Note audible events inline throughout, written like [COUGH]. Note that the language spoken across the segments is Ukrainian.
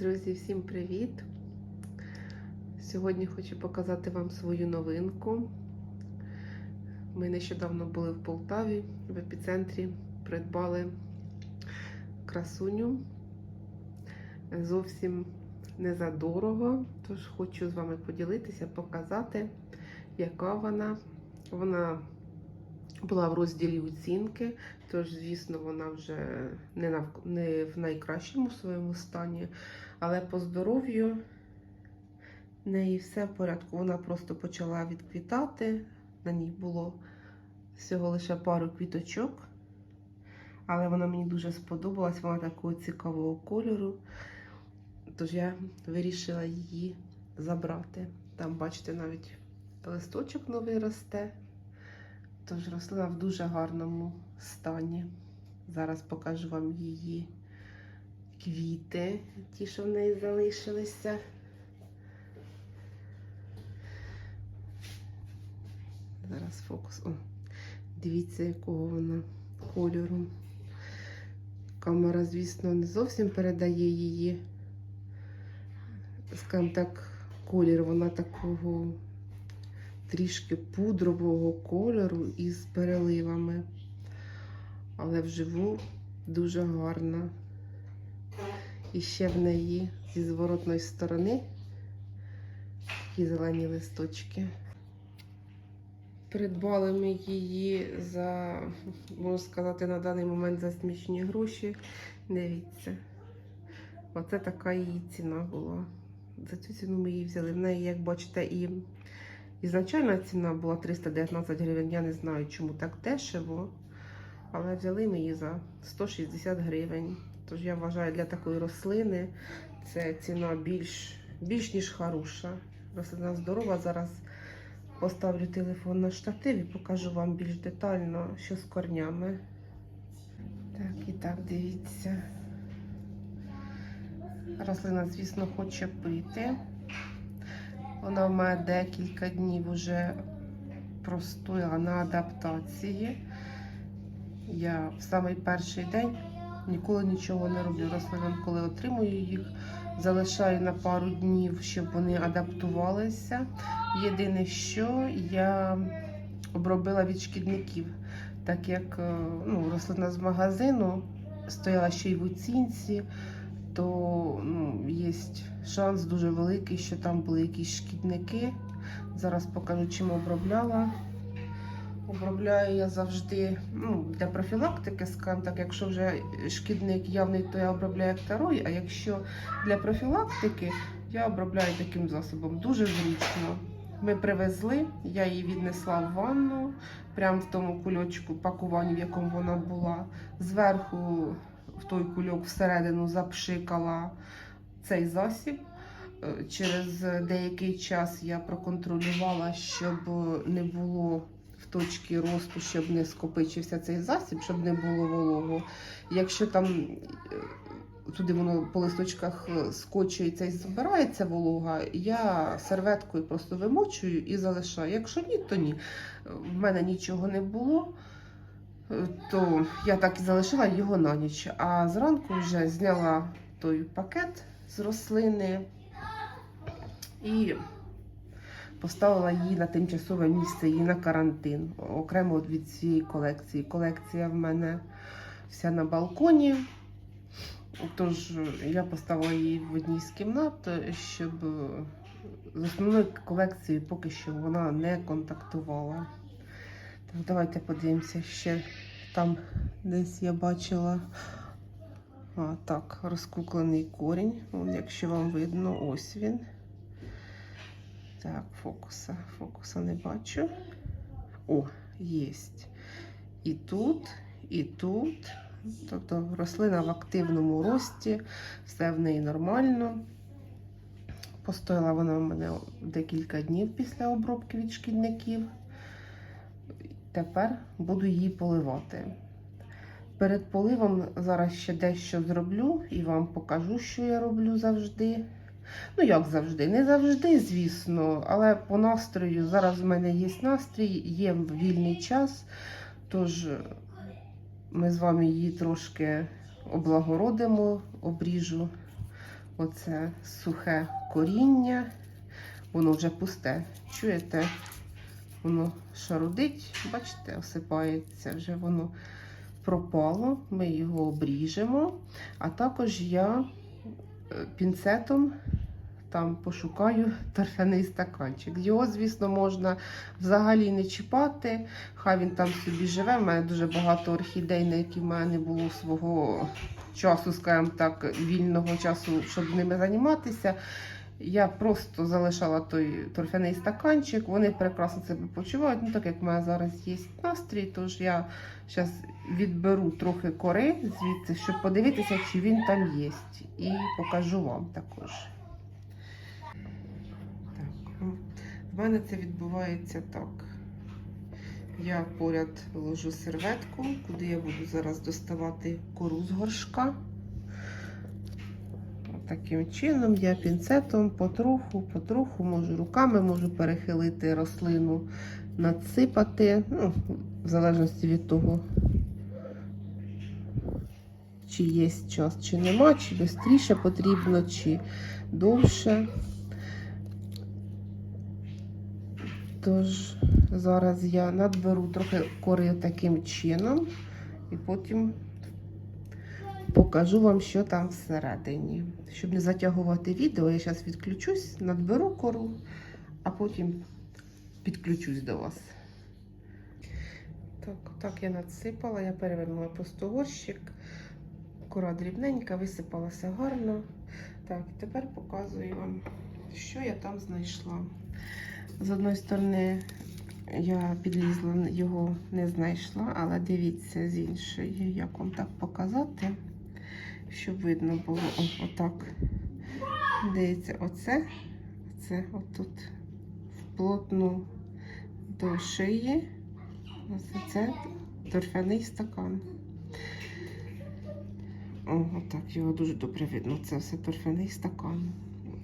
Друзі, всім привіт! Сьогодні хочу показати вам свою новинку. Ми нещодавно були в Полтаві, в епіцентрі, придбали красуню. Зовсім не задорого, тож хочу з вами поділитися, показати, яка вона. Вона була в розділі оцінки, тож, звісно, вона вже не, в найкращому своєму стані, але по здоров'ю в неї все в порядку. Вона просто почала відквітати. На ній було всього лише пару квіточок, але вона мені дуже сподобалась, вона такого цікавого кольору. Тож я вирішила її забрати. Там, бачите, навіть листочок новий росте. Тож рослина в дуже гарному стані. Зараз покажу вам її квіти, ті, що в неї залишилися. Зараз фокус. О, дивіться, якого вона кольору. Камера, звісно, не зовсім передає її, скажімо так, колір. Вона такого трішки пудрового кольору із переливами. Але вживу дуже гарна. І ще в неї зі зворотної сторони такі зелені листочки. Придбали ми її за, можна сказати, на даний момент за смішні гроші. Дивіться. Оце така її ціна була. За цю ціну ми її взяли. В неї, як бачите, і ізначальна ціна була 319 гривень. Я не знаю, чому так дешево. Але взяли ми її за 160 гривень. Тож я вважаю, для такої рослини це ціна більш, більш ніж хороша. Рослина здорова. Зараз поставлю телефон на штатив і покажу вам більш детально, що з корнями. Так, і так, дивіться. Рослина, звісно, хоче пити. Вона в мене декілька днів вже простояла на адаптації. Я в самий перший день ніколи нічого не роблю рослинам, коли отримую їх, залишаю на пару днів, щоб вони адаптувалися. Єдине, що я обробила від шкідників, так як е, ну, рослина з магазину стояла ще й в оцінці, то ну, є шанс дуже великий, що там були якісь шкідники. Зараз покажу, чим обробляла. Обробляю я завжди ну, для профілактики, скажімо так, якщо вже шкідник явний, то я обробляю второй, а якщо для профілактики, я обробляю таким засобом. Дуже зручно. Ми привезли, я її віднесла в ванну, прямо в тому кульочку пакуванні, в якому вона була. Зверху в той кульок всередину запшикала цей засіб. Е, Через деякий час я проконтролювала, щоб не було в точці росту, щоб не скопичився цей засіб, щоб не було волого. Якщо там е, туди воно по листочках е, скочується і збирається волога, я серветкою просто вимочую і залишаю. Якщо ні, то ні. В мене нічого не було. е, То я так і залишила його на ніч. А зранку вже зняла той пакет з рослини і поставила її на тимчасове місце, її на карантин, окремо від цієї колекції. Колекція в мене вся на балконі. Тож я поставила її в одній з кімнат, щоб з основною колекцією поки що вона не контактувала. Так, давайте подивимося ще там десь я бачила. А, так, розкуклений корінь. Якщо вам видно, ось він. Так, фокуса. Фокуса не бачу. О, єсть. І тут, і тут. Тобто рослина в активному рості, все в неї нормально. Постояла вона в мене декілька днів після обробки від шкідників. Тепер буду її поливати. Перед поливом зараз ще дещо зроблю і вам покажу, що я роблю завжди. Ну, як завжди, не завжди, звісно, але по настрою зараз в мене є настрій, є вільний час. Тож ми з вами її трошки облагородимо, обріжу оце сухе коріння, воно вже пусте. Чуєте? Воно шарудить, бачите, осипається, вже воно пропало. Ми його обріжемо. А також я е, пінцетом там пошукаю торфяний стаканчик. Його, звісно, можна взагалі не чіпати. Хай він там собі живе. У мене дуже багато орхідей, на які в мене не було свого часу, скажімо так, вільного часу, щоб ними займатися. Я просто залишала той торфяний стаканчик, вони прекрасно себе почувають. Ну, так як в мене зараз є настрій, тож я зараз відберу трохи кори звідси, щоб подивитися, чи він там є. І покажу вам також. Так, ну, в мене це відбувається так. Я поряд ложу серветку, куди я буду зараз доставати кору з горшка. Таким чином я пінцетом потроху, потроху можу руками можу перехилити рослину, надсипати, ну, в залежності від того, чи є час, чи нема, чи швидше потрібно, чи довше. Тож зараз я надберу трохи кори таким чином і потім покажу вам, що там всередині. Щоб не затягувати відео, я зараз відключусь, надберу кору, а потім підключусь до вас. Так, так я надсипала, я перевернула просто горщик. Кора дрібненька, висипалася гарно. Так, тепер показую вам, що я там знайшла. З одної сторони, я підлізла, його не знайшла, але дивіться з іншої, як вам так показати, щоб видно було О, отак. Дивіться, оце, це отут вплотну до шиї. Ось це торфяний стакан. О, отак його дуже добре видно. Це все торфяний стакан.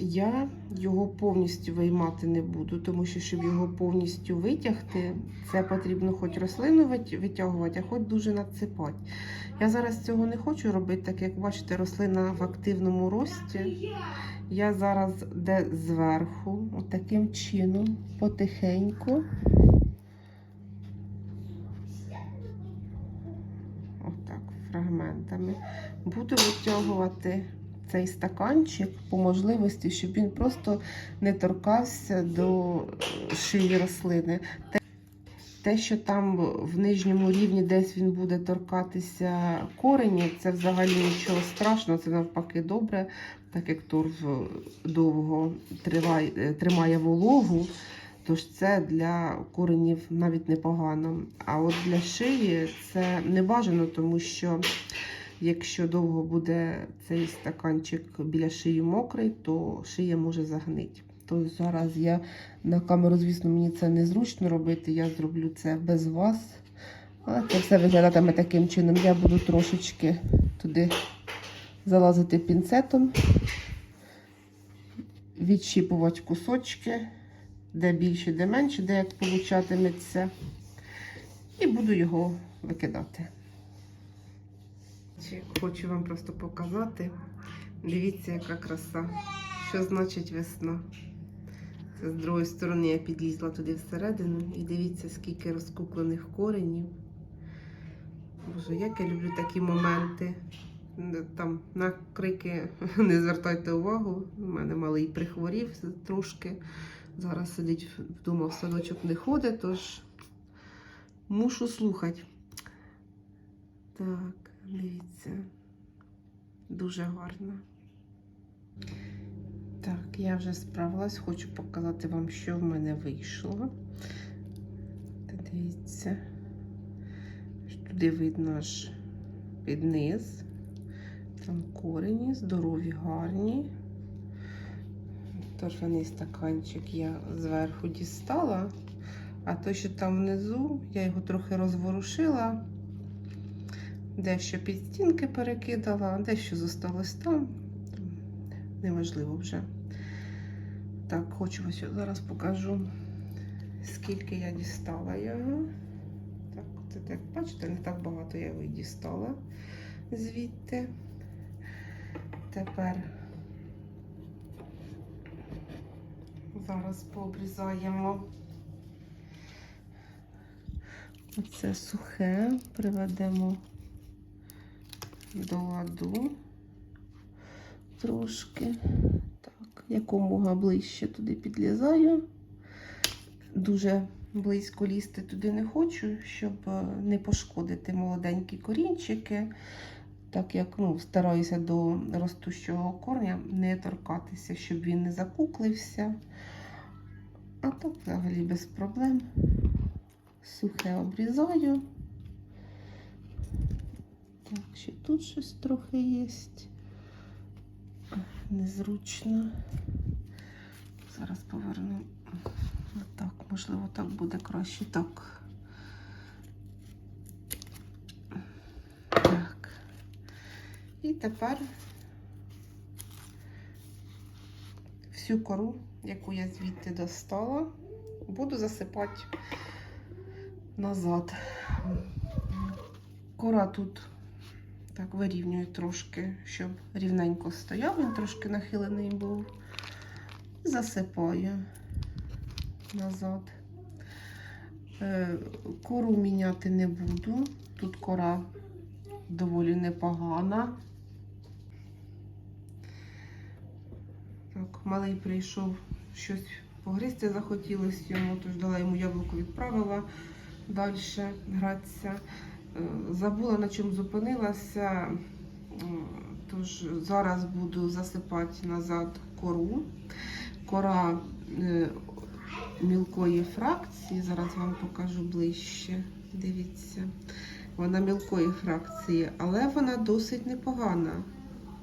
Я його повністю виймати не буду, тому що, щоб його повністю витягти, це потрібно хоч рослину витягувати, а хоч дуже надсипати. Я зараз цього не хочу робити, так як бачите, рослина в активному рості. Я зараз де зверху, отаким чином, потихеньку. Отак, фрагментами. Буду витягувати цей стаканчик по можливості, щоб він просто не торкався до шиї рослини. Те- що там в нижньому рівні десь він буде торкатися корені, це взагалі нічого страшного, це навпаки добре, так як торф довго триває, тримає вологу. Тож це для коренів навіть непогано. А от для шиї це не бажано, тому що якщо довго буде цей стаканчик біля шиї мокрий, то шия може загнити. То зараз я на камеру, звісно, мені це незручно робити. Я зроблю це без вас. Але це все виглядатиме таким чином. Я буду трошечки туди залазити пінцетом, відщіпувати кусочки, де більше, де менше, де як получатиметься. І буду його викидати. Хочу вам просто показати. Дивіться, яка краса. Що значить весна? Це з другої сторони я підлізла туди всередину і дивіться, скільки розкуплених коренів. Боже, як я люблю такі моменти. Там на крики [LAUGHS] не звертайте увагу. У мене малий прихворів трошки. Зараз сидить вдома в садочок не ходить, тож мушу слухати. Так, дивіться. Дуже гарно. Так, я вже справилась, хочу показати вам, що в мене вийшло. Дивіться, туди видно аж під низ. Там корені, здорові, гарні. Торфяний стаканчик я зверху дістала, а той, що там внизу, я його трохи розворушила, дещо під стінки перекидала, дещо зосталось там. Неважливо вже. Так, хочу ось зараз покажу, скільки я дістала його. Так, це так, бачите, не так багато я його дістала звідти. Тепер Зараз пообрізаємо. Оце сухе, приведемо до ладу трошки. Так, якомога ближче туди підлізаю. Дуже близько лізти туди не хочу, щоб е, не пошкодити молоденькі корінчики. Так як ну, стараюся до ростущого корня не торкатися, щоб він не закуклився. А так взагалі без проблем. Сухе обрізаю. Так, ще тут щось трохи є. Незручно. Зараз поверну. Так, можливо, так буде краще. Так. Так. І тепер всю кору, яку я звідти достала, буду засипати назад. Кора тут так вирівнюю трошки, щоб рівненько стояв, він трошки нахилений був. Засипаю назад. Е, Кору міняти не буду. Тут кора доволі непогана. Так, малий прийшов щось погризти захотілося йому, тож дала йому яблуко, відправила далі гратися. Е, Забула на чому зупинилася, тож зараз буду засипати назад кору. Кора е, мілкої фракції, зараз вам покажу ближче. Дивіться, вона мілкої фракції, але вона досить непогана.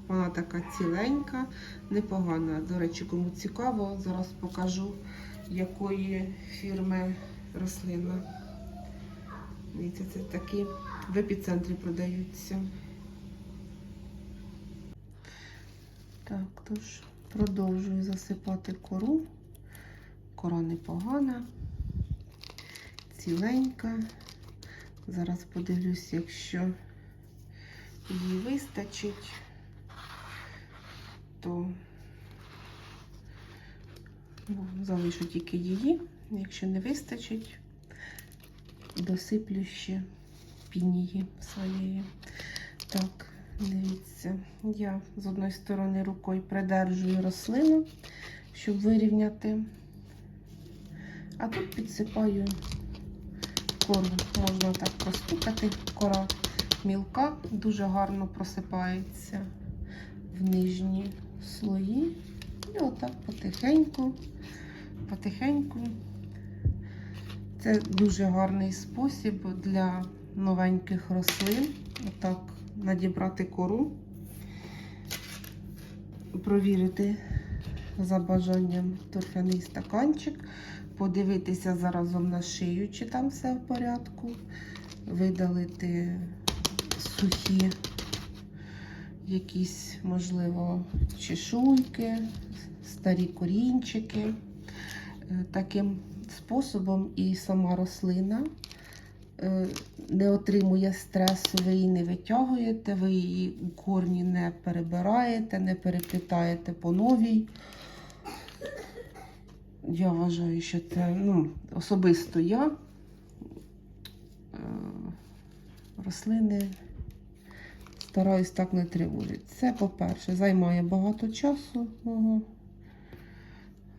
Вона така ціленька, непогана. До речі, кому цікаво, зараз покажу, якої фірми рослина. Дивіться, це такі в епіцентрі продаються. Так, тож продовжую засипати кору. Кора непогана, ціленька. Зараз подивлюсь, якщо її вистачить, то ну, залишу тільки її. Якщо не вистачить, досиплю ще пінії своєї. Так, дивіться, я з одної сторони рукою придержую рослину, щоб вирівняти. А тут підсипаю кору. Можна так простукати. Кора мілка, дуже гарно просипається в нижні слої. І отак потихеньку, потихеньку. Це дуже гарний спосіб для новеньких рослин. Отак надібрати кору, провірити за бажанням торфяний стаканчик, подивитися заразом на шию, чи там все в порядку, видалити сухі якісь, можливо, чешуйки, старі корінчики. Е, Таким способом і сама рослина не отримує стресу, ви її не витягуєте, ви її у корні не перебираєте, не переплітаєте по новій. Я вважаю, що це ну, особисто я. е, Рослини стараюсь так не тривожити. Це, по-перше, займає багато часу.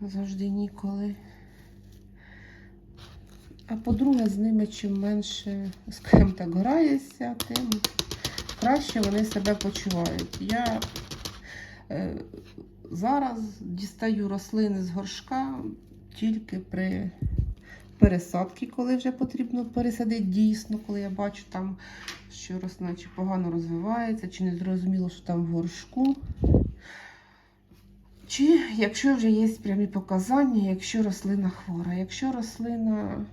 Завжди ніколи. А по-друге, з ними чим менше, скажімо так, граєшся, тим краще вони себе почувають. Я е, зараз дістаю рослини з горшка тільки при пересадці, коли вже потрібно пересадити дійсно, коли я бачу там, що рослина чи погано розвивається, чи не зрозуміло, що там в горшку. Чи якщо вже є прямі показання, якщо рослина хвора. Якщо рослина,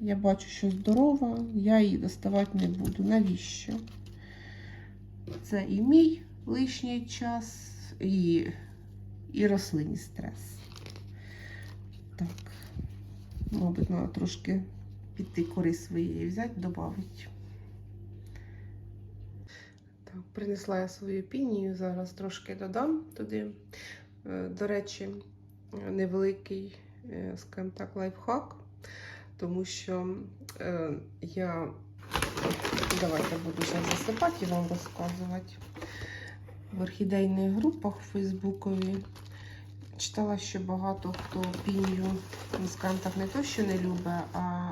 я бачу, що здорова, я її доставати не буду. Навіщо? Це і мій лишній час, і, і рослинний стрес. Так, мабуть, треба трошки піти кори своєї взяти, додати. Так, принесла я свою пінію, зараз трошки додам туди. Е, До речі, невеликий е, скажімо так, лайфхак, тому що е, я давайте буду зараз засипати і вам розказувати. В орхідейних групах у Фейсбукові читала, що багато хто пінію, скажімо так, не то, що не любить, а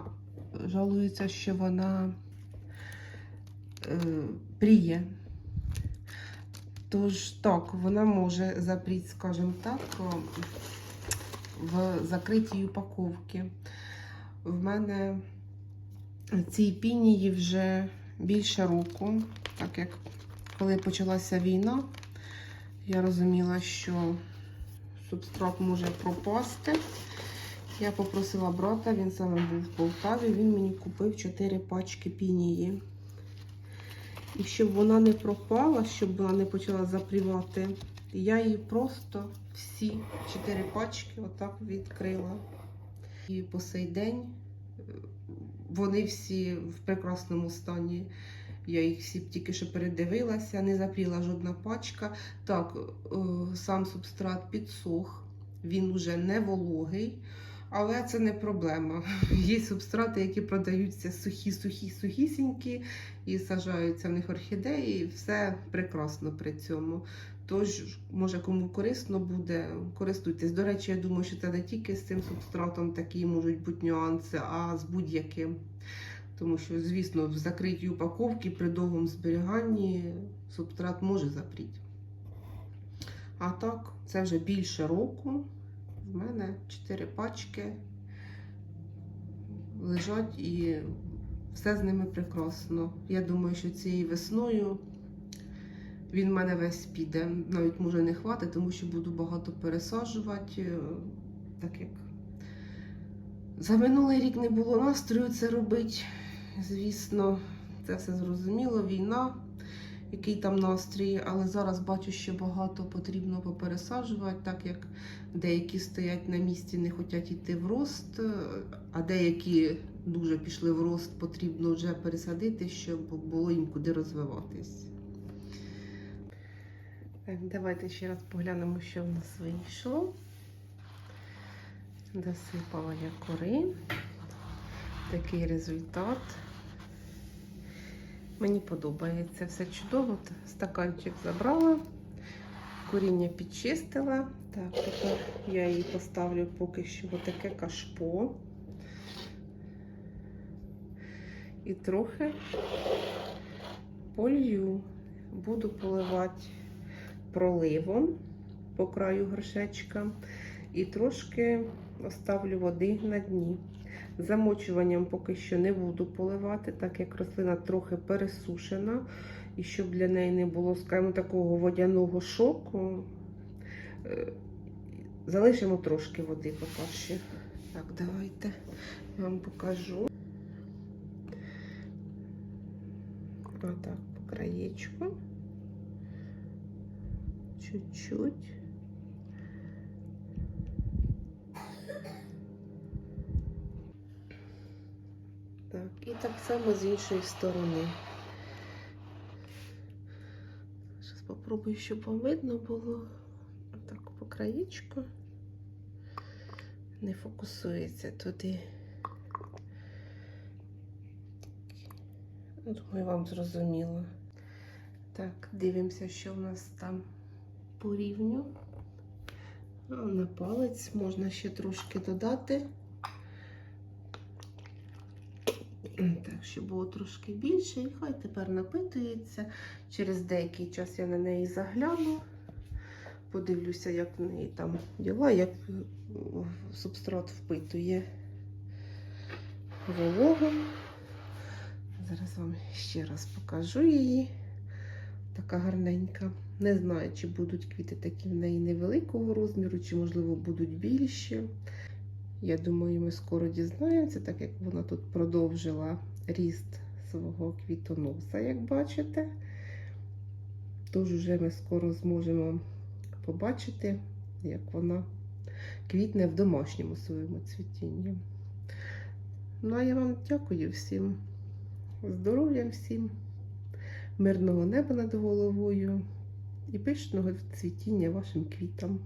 жалується, що вона е, пріє. Тож так, вона може запріти, скажімо так, в закритій упаковці. В мене цій пінії вже більше року, так як коли почалася війна, я розуміла, що субстрат може пропасти. Я попросила брата, він саме був в Полтаві, він мені купив 4 пачки пінії. І щоб вона не пропала, щоб вона не почала запрівати, я її просто всі 4 пачки отак відкрила. І по сей день е, вони всі в прекрасному стані. Я їх всі тільки що передивилася, не запріла жодна пачка. Так, е, сам субстрат підсох, він вже не вологий, але це не проблема. [LAUGHS] Є субстрати, які продаються сухі, сухі, сухісінькі і сажаються в них орхідеї, і все прекрасно при цьому. Тож, може, кому корисно буде, користуйтесь. До речі, я думаю, що це не тільки з цим субстратом такі можуть бути нюанси, а з будь-яким. Тому що, звісно, в закритій упаковці при довгому зберіганні субстрат може запріти. А так, це вже більше року. В мене 4 пачки лежать і все з ними прекрасно. Я думаю, що цією весною він в мене весь піде. Навіть може не хватить, тому що буду багато пересаджувати, е, так як за минулий рік не було настрою це робити. Звісно, це все зрозуміло. Війна, який там настрій, але зараз бачу, що багато потрібно попересаджувати, так як деякі стоять на місці, не хочуть йти в рост, е, а деякі дуже пішли в рост, потрібно вже пересадити, щоб було їм куди розвиватись. Так, давайте ще раз поглянемо, що в нас вийшло. Досипала я кори. Такий результат. Мені подобається все чудово. Стаканчик забрала, коріння підчистила. Так, тепер я її поставлю поки що в таке кашпо. І трохи полью. Буду поливати проливом по краю горшечка. І трошки оставлю води на дні. Замочуванням поки що не буду поливати, так як рослина трохи пересушена. І щоб для неї не було, скажімо, такого водяного шоку, е, залишимо трошки води, по-перше. Так, давайте я вам покажу. Отак, по краєчку. Чуть-чуть. Так, і так само з іншої сторони. Зараз спробую, щоб вам видно було. Так, по краєчку. Не фокусується туди. Думаю, вам зрозуміло. Так, дивимося, що в нас там по рівню. На палець можна ще трошки додати. Так, щоб було трошки більше, і хай тепер напитується. Через деякий час я на неї загляну. Подивлюся, як в неї там діла, як е, субстрат впитує вологу. Зараз вам ще раз покажу її. Така гарненька. Не знаю, чи будуть квіти такі в неї невеликого розміру, чи, можливо, будуть більші. Я думаю, ми скоро дізнаємося, так як вона тут продовжила ріст свого квітоноса, як бачите. Тож вже ми скоро зможемо побачити, як вона квітне в домашньому своєму цвітінні. Ну, а я вам дякую всім. Здоров'я всім, мирного неба над головою і пишного цвітіння вашим квітам.